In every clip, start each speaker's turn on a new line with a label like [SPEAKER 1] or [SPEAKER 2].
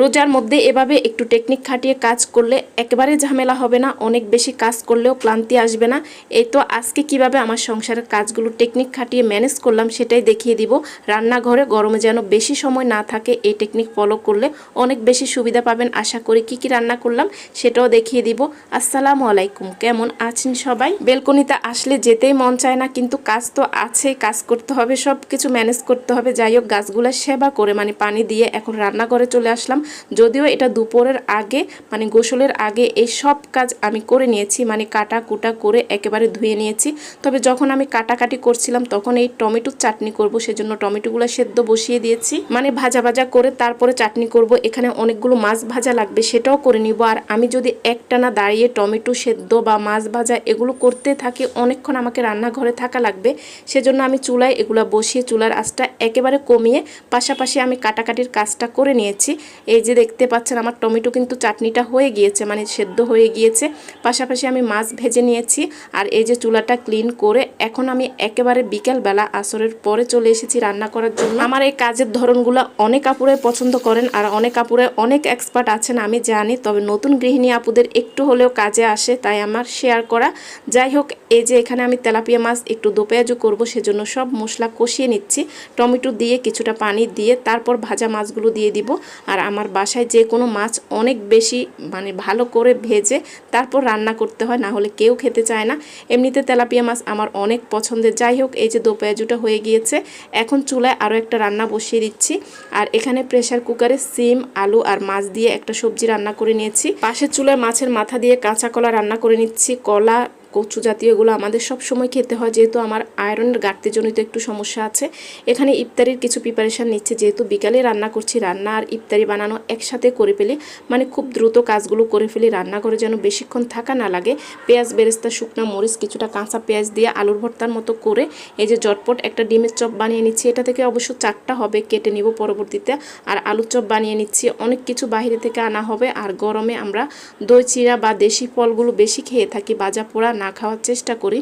[SPEAKER 1] রোজার মধ্যে এভাবে একটু টেকনিক খাটিয়ে কাজ করলে একেবারে ঝামেলা হবে না, অনেক বেশি কাজ করলেও ক্লান্তি আসবে না। এই তো আজকে কীভাবে আমার সংসারের কাজগুলো টেকনিক খাটিয়ে ম্যানেজ করলাম সেটাই দেখিয়ে দিব। রান্নাঘরে গরমে যেন বেশি সময় না থাকে, এই টেকনিক ফলো করলে অনেক বেশি সুবিধা পাবেন। আশা করি কি কি রান্না করলাম সেটাও দেখিয়ে দিব। আসসালামু আলাইকুম, কেমন আছেন সবাই? বেলকনিতে আসলে যেতেই মন চায় না, কিন্তু কাজ তো আছে, কাজ করতে হবে সব কিছু ম্যানেজ করতে হবে। যাই হোক, গাছগুলো সেবা করে মানে পানি দিয়ে এখন রান্নাঘরে চলে আসলাম। যদিও এটা দুপুরের আগে মানে গোসলের আগে এই সব কাজ আমি করে নিয়েছি মানে কাটা কুটা করে একেবারে ধুয়ে নিয়েছি। তবে যখন আমি কাটাকাটি করছিলাম, তখন এই টমেটোর চাটনি করব, সেজন্য টমেটোগুলো সেদ্ধ বসিয়ে দিয়েছি। মানে ভাজা ভাজা করে তারপরে চাটনি করব, এখানে অনেকগুলো মাছ ভাজা লাগবে, সেটাও করে নিব। আর আমি যদি একটানা দাঁড়িয়ে টমেটো সেদ্ধ বা মাছ ভাজা এগুলো করতে থাকি, অনেকক্ষণ আমাকে রান্নাঘরে থাকা লাগবে। সেজন্য আমি চুলায় এগুলো বসিয়ে, চুলার আঁচটা একেবারে কমিয়ে, পাশাপাশি আমি কাটাকাটির কাজটা করে নিয়েছি। এই যে দেখতে পাচ্ছেন, আমার টমেটো কিন্তু চাটনিটা হয়ে গিয়েছে মানে সেদ্ধ হয়ে গিয়েছে। পাশাপাশি আমি মাছ ভেজে নিয়েছি আর এই যে চুলাটা ক্লিন করে এখন আমি একেবারে বিকেলবেলা আসরের পরে চলে এসেছি রান্না করার জন্য। আমার এই কাজের ধরনগুলো অনেক আপুরে পছন্দ করেন আর অনেক আপুরে অনেক এক্সপার্ট আছেন, আমি জানি। তবে নতুন গৃহিণী আপুদের একটু হলেও কাজে আসে, তাই আমার শেয়ার করা। যাই হোক, এই যে এখানে আমি তেলাপিয়া মাছ, একটু দোপেঁয়াজু করব, সেজন্য সব মশলা কষিয়ে নিচ্ছি। টমেটো দিয়ে কিছুটা পানি দিয়ে তারপর ভাজা মাছগুলো দিয়ে দিব। আর আমার বাসায় যে কোনো মাছ অনেক বেশি মানে ভালো করে ভেজে তারপর রান্না করতে হয়, না হলে কেউ খেতে চায় না। এমনিতে তেলাপিয়া মাছ আমার অনেক পছন্দের। যাই হোক, এই যে দোপেঁয়াজুটা হয়ে গিয়েছে, এখন চুলায় আরও একটা রান্না বসিয়ে দিচ্ছি। আর এখানে প্রেসার কুকারে সিম, আলু আর মাছ দিয়ে একটা সবজি রান্না করে নিয়েছি। পাশের চুলায় মাছের মাথা দিয়ে কাঁচা কলা রান্না করে নিচ্ছি। কলা কচু জাতীয়গুলো আমাদের সব সময় খেতে হয়, যেহেতু আমার আয়রনের ঘাটতিজনিত একটু সমস্যা আছে। এখানে ইফতারির কিছু প্রিপারেশান নিচ্ছে, যেহেতু বিকালে রান্না করছি, রান্না আর ইফতারি বানানো একসাথে করে ফেলি মানে খুব দ্রুত কাজগুলো করে ফেলি রান্নাঘরে যেন বেশিক্ষণ থাকা না লাগে। পেঁয়াজ, বেরেস্তা, শুকনা মরিচ, কিছুটা কাঁচা পেঁয়াজ দিয়ে আলুর ভর্তার মতো করে এই যে জটপট একটা ডিমের চপ বানিয়ে নিচ্ছি, এটা থেকে অবশ্য চারটা হবে, কেটে নিব পরবর্তীতে। আর আলুর চপ বানিয়ে নিচ্ছি, অনেক কিছু বাইরে থেকে আনা হবে, আর গরমে আমরা দই চিরা বা দেশি ফলগুলো বেশি খেয়ে থাকি বাজা পোড়া না খাওয়ার চেষ্টা করি।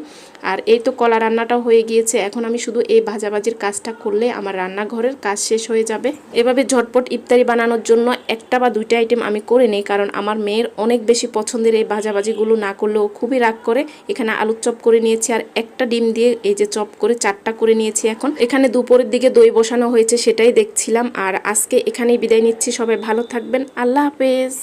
[SPEAKER 1] আর এই তো কলা রান্নাটাও হয়ে গিয়েছে। এখন আমি শুধু এই ভাজাভাজির কাজটা করলে আমার রান্নাঘরের কাজ শেষ হয়ে যাবে। এভাবে ঝটপট ইফতারি বানানোর জন্য একটা বা দুইটা আইটেম আমি করে নিই, কারণ আমার মেয়ের অনেক বেশি পছন্দের এই ভাজাভাজিগুলো না করলেও খুবই রাগ করে। এখানে আলুর চপ করে নিয়েছি আর একটা ডিম দিয়ে এই যে চপ করে চারটা করে নিয়েছি এখন। এখানে দুপুরের দিকে দই বসানো হয়েছে সেটাই দেখছিলাম। আর আজকে এখানেই বিদায় নিচ্ছি। সবাই ভালো থাকবেন। আল্লাহ হাফেজ।